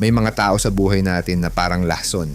May mga tao sa buhay natin na parang lason.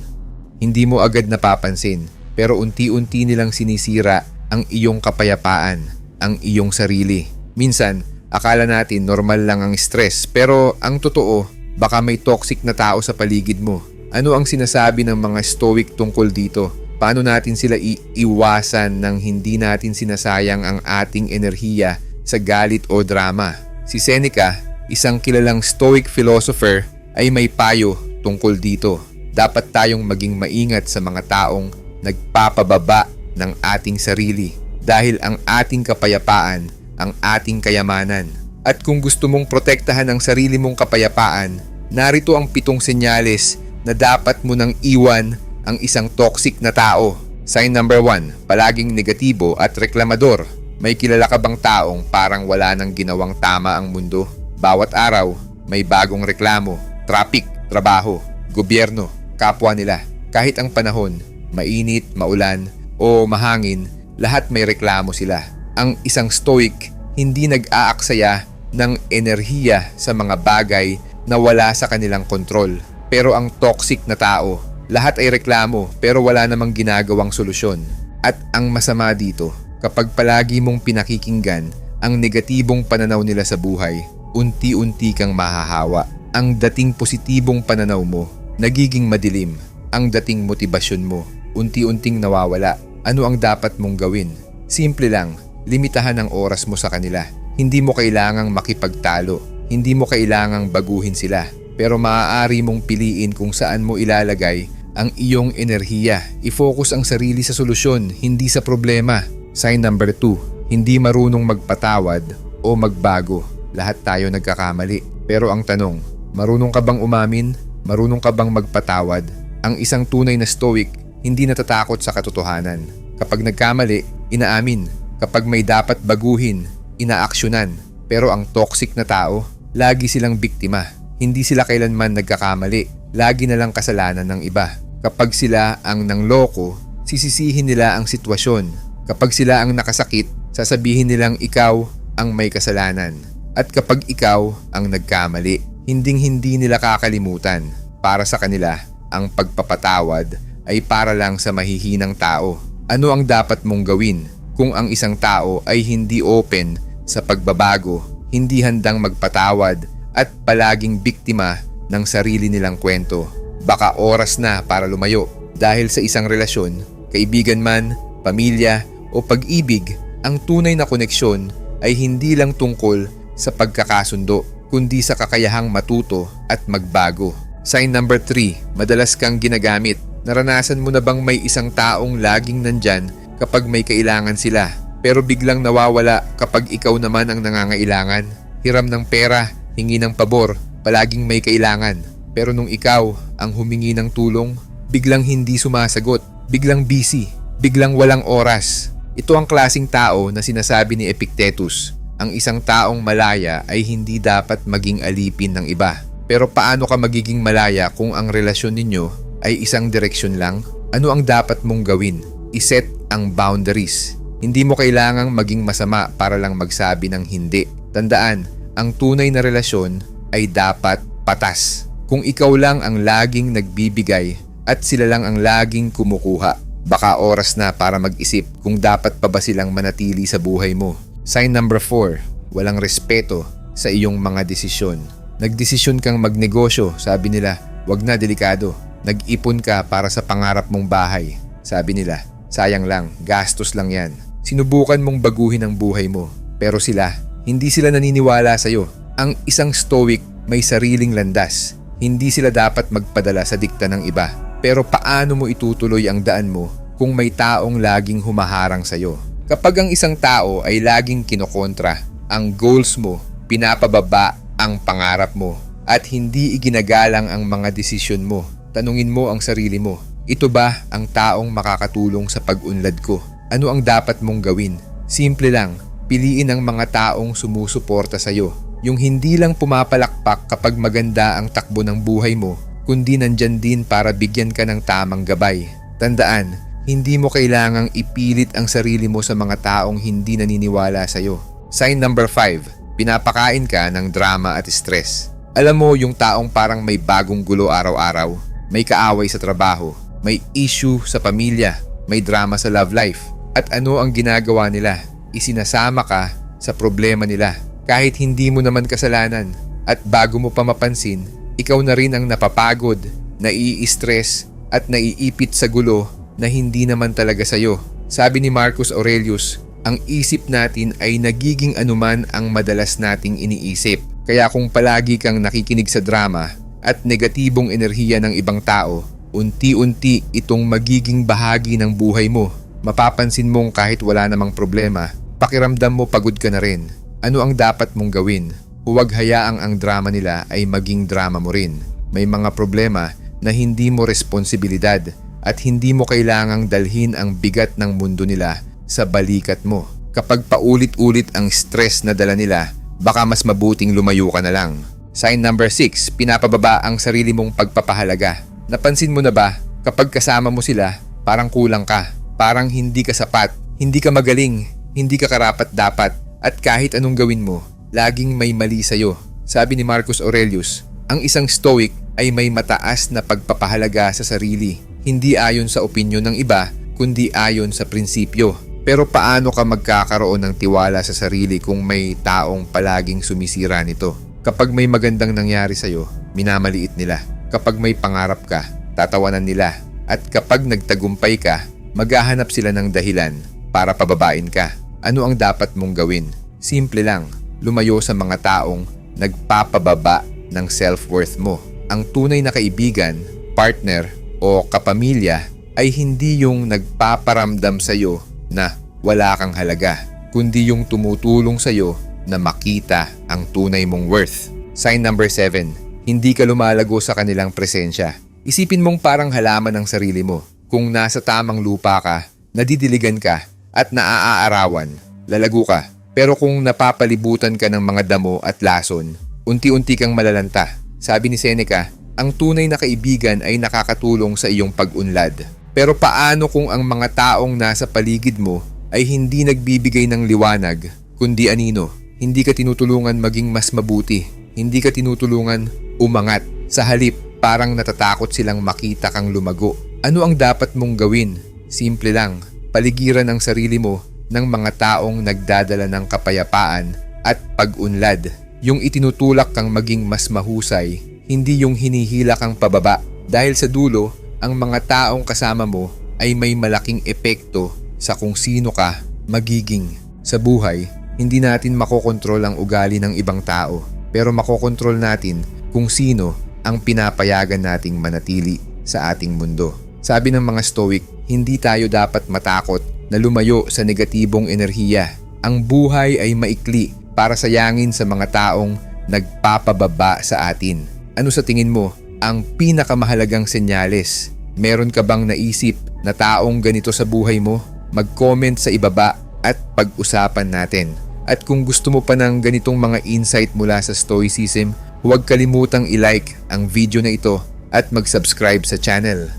Hindi mo agad napapansin, pero unti-unti nilang sinisira ang iyong kapayapaan, ang iyong sarili. Minsan, akala natin normal lang ang stress, pero ang totoo, baka may toxic na tao sa paligid mo. Ano ang sinasabi ng mga stoic tungkol dito? Paano natin sila iiwasan nang hindi natin sinasayang ang ating enerhiya sa galit o drama? Si Seneca, isang kilalang stoic philosopher, ay may payo tungkol dito. Dapat tayong maging maingat sa mga taong nagpapababa ng ating sarili dahil ang ating kapayapaan ang ating kayamanan. At kung gusto mong protektahan ang sarili mong kapayapaan, narito ang pitong senyales na dapat mo nang iwan ang isang toxic na tao. Sign number 1, palaging negatibo at reklamador. May kilala ka bang taong parang wala nang ginawang tama ang mundo? Bawat araw, may bagong reklamo, traffic, trabaho, gobyerno, kapwa nila. Kahit ang panahon, mainit, maulan, o mahangin, lahat may reklamo sila. Ang isang stoic, hindi nag-aaksaya ng enerhiya sa mga bagay na wala sa kanilang kontrol. Pero ang toxic na tao, lahat ay reklamo pero wala namang ginagawang solusyon. At ang masama dito, kapag palagi mong pinakikinggan ang negatibong pananaw nila sa buhay, unti-unti kang mahahawa. Ang dating positibong pananaw mo, nagiging madilim. Ang dating motibasyon mo, unti-unting nawawala. Ano ang dapat mong gawin? Simple lang, limitahan ang oras mo sa kanila. Hindi mo kailangang makipagtalo. Hindi mo kailangang baguhin sila. Pero maaari mong piliin kung saan mo ilalagay ang iyong enerhiya. I-focus ang sarili sa solusyon, hindi sa problema. Sign number 2, hindi marunong magpatawad o magbago. Lahat tayo nagkakamali. Pero ang tanong, marunong ka bang umamin? Marunong ka bang magpatawad? Ang isang tunay na stoic, hindi natatakot sa katotohanan. Kapag nagkamali, inaamin. Kapag may dapat baguhin, inaaksyonan. Pero ang toxic na tao, lagi silang biktima. Hindi sila kailanman nagkakamali. Lagi na lang kasalanan ng iba. Kapag sila ang nangloko, sisisihin nila ang sitwasyon. Kapag sila ang nakasakit, sasabihin nilang ikaw ang may kasalanan. At kapag ikaw ang nagkamali, hinding hindi nila kakalimutan. Para sa kanila, ang pagpapatawad ay para lang sa mahihinang tao. Ano ang dapat mong gawin kung ang isang tao ay hindi open sa pagbabago, hindi handang magpatawad at palaging biktima ng sarili nilang kwento? Baka oras na para lumayo dahil sa isang relasyon, kaibigan man, pamilya o pag-ibig, ang tunay na koneksyon ay hindi lang tungkol sa pagkakasundo kundi sa kakayahang matuto at magbago. Sign number 3, madalas kang ginagamit. Naranasan mo na bang may isang taong laging nandyan kapag may kailangan sila pero biglang nawawala kapag ikaw naman ang nangangailangan? Hiram ng pera, hingi ng pabor, palaging may kailangan. Pero nung ikaw ang humingi ng tulong, biglang hindi sumasagot, biglang busy, biglang walang oras. Ito ang klasing tao na sinasabi ni Epictetus. Ang isang taong malaya ay hindi dapat maging alipin ng iba. Pero paano ka magiging malaya kung ang relasyon ninyo ay isang direksyon lang? Ano ang dapat mong gawin? Iset ang boundaries. Hindi mo kailangang maging masama para lang magsabi ng hindi. Tandaan, ang tunay na relasyon ay dapat patas. Kung ikaw lang ang laging nagbibigay at sila lang ang laging kumukuha, baka oras na para mag-isip kung dapat pa ba silang manatili sa buhay mo. Sign number 4, walang respeto sa iyong mga desisyon. Nagdesisyon kang magnegosyo, sabi nila, wag na delikado. Nag-ipon ka para sa pangarap mong bahay, sabi nila. Sayang lang, gastos lang yan. Sinubukan mong baguhin ang buhay mo, pero sila, hindi sila naniniwala sa'yo. Ang isang stoic may sariling landas. Hindi sila dapat magpadala sa dikta ng iba. Pero paano mo itutuloy ang daan mo kung may taong laging humaharang sa'yo? Kapag ang isang tao ay laging kinokontra, ang goals mo, pinapababa ang pangarap mo, at hindi iginagalang ang mga desisyon mo, tanungin mo ang sarili mo, ito ba ang taong makakatulong sa pag-unlad ko? Ano ang dapat mong gawin? Simple lang, piliin ang mga taong sumusuporta sa iyo. Yung hindi lang pumapalakpak kapag maganda ang takbo ng buhay mo, kundi nandyan din para bigyan ka ng tamang gabay. Tandaan, hindi mo kailangang ipilit ang sarili mo sa mga taong hindi naniniwala sa iyo. Sign number 5, pinapakain ka ng drama at stress. Alam mo yung taong parang may bagong gulo araw-araw, may kaaway sa trabaho, may issue sa pamilya, may drama sa love life. At ano ang ginagawa nila? Isinasama ka sa problema nila kahit hindi mo naman kasalanan. At bago mo pa mapansin, ikaw na rin ang napapagod, nai-stress at naiipit sa gulo na hindi naman talaga sa'yo. Sabi ni Marcus Aurelius, ang isip natin ay nagiging anuman ang madalas nating iniisip. Kaya kung palagi kang nakikinig sa drama at negatibong enerhiya ng ibang tao, unti-unti itong magiging bahagi ng buhay mo. Mapapansin mong kahit wala namang problema, pakiramdam mo pagod ka na rin. Ano ang dapat mong gawin? Huwag hayaang ang drama nila ay maging drama mo rin. May mga problema na hindi mo responsibilidad at hindi mo kailangang dalhin ang bigat ng mundo nila sa balikat mo. Kapag paulit-ulit ang stress na dala nila, baka mas mabuting lumayo ka na lang. Sign number 6, pinapababa ang sarili mong pagpapahalaga. Napansin mo na ba, kapag kasama mo sila, parang kulang ka, parang hindi ka sapat, hindi ka magaling, hindi ka karapat dapat, at kahit anong gawin mo, laging may mali sa'yo. Sabi ni Marcus Aurelius, ang isang stoic ay may mataas na pagpapahalaga sa sarili, hindi ayon sa opinyon ng iba, kundi ayon sa prinsipyo. Pero paano ka magkakaroon ng tiwala sa sarili kung may taong palaging sumisira nito? Kapag may magandang nangyari sa'yo, minamaliit nila. Kapag may pangarap ka, tatawanan nila. At kapag nagtagumpay ka, maghahanap sila ng dahilan para pababain ka. Ano ang dapat mong gawin? Simple lang, lumayo sa mga taong nagpapababa ng self-worth mo. Ang tunay na kaibigan, partner o kapamilya ay hindi yung nagpaparamdam sa iyo na wala kang halaga, kundi yung tumutulong sa iyo na makita ang tunay mong worth. Sign number 7. Hindi ka lumalago sa kanilang presensya. Isipin mong parang halaman ng sarili mo. Kung nasa tamang lupa ka, nadidiligan ka, at naaaarawan, lalago ka. Pero kung napapalibutan ka ng mga damo at lason, unti-unti kang malalanta. Sabi ni Seneca, ang tunay na kaibigan ay nakakatulong sa iyong pag-unlad. Pero paano kung ang mga taong nasa paligid mo ay hindi nagbibigay ng liwanag, kundi anino? Hindi ka tinutulungan maging mas mabuti. Hindi ka tinutulungan umangat. Sa halip, parang natatakot silang makita kang lumago. Ano ang dapat mong gawin? Simple lang, paligiran ang sarili mo ng mga taong nagdadala ng kapayapaan at pag-unlad. Yung itinutulak kang maging mas mahusay, hindi yung hinihila kang pababa. Dahil sa dulo, ang mga taong kasama mo ay may malaking epekto sa kung sino ka magiging. Sa buhay, hindi natin makokontrol ang ugali ng ibang tao, pero makokontrol natin kung sino ang pinapayagan nating manatili sa ating mundo. Sabi ng mga stoic, hindi tayo dapat matakot na lumayo sa negatibong enerhiya. Ang buhay ay maikli para sayangin sa mga taong nagpapababa sa atin. Ano sa tingin mo ang pinakamahalagang senyales? Meron ka bang naisip na taong ganito sa buhay mo? Mag-comment sa ibaba at pag-usapan natin. At kung gusto mo pa ng ganitong mga insight mula sa Stoicism, huwag kalimutang i-like ang video na ito at mag-subscribe sa channel.